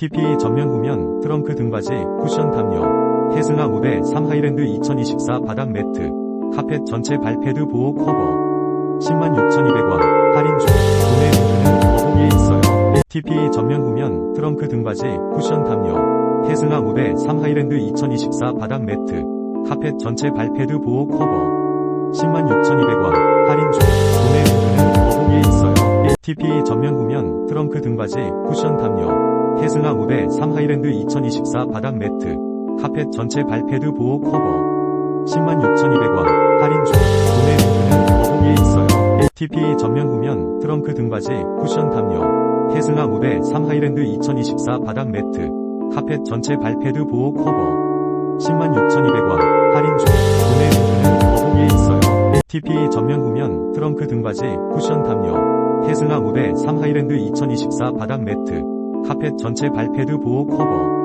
TPE 전면 후면 트렁크 등받이 쿠션 담요. 테슬라 모델 3 하이랜드 2024 바닥 매트. 카펫 전체 발패드 보호 커버. 106,200원. 할인 중. 구매 링크는 더보기에 있어요. TPE 전면 후면 트렁크 등받이 쿠션 담요. 테슬라 모델 3 하이랜드 2024 바닥 매트. 카펫 전체 발패드 보호 커버. 106,200원. 할인 중. 구매 링크는 더보기에 있어요. TPE 전면 후면 트렁크 등받이 쿠션 담요 테슬라 모델 3 하이랜드 2024 바닥 매트 카펫 전체 발패드 보호 커버. 106,200원 할인 중. 구매 링크는 더보기에 있어요. TPE 전면 후면 트렁크 등받이 쿠션 담요. 테슬라 모델 3 하이랜드 2024 바닥 매트 카펫 전체 발패드 보호 커버. 106,200원 할인 중. 구매 링크는 더보기에 있어요. TPE 전면 후면 트렁크 등받이 쿠션 담요. 테슬라 모델 3 하이랜드 2024 바닥 매트 카펫 전체 발패드 보호 커버. 106,200원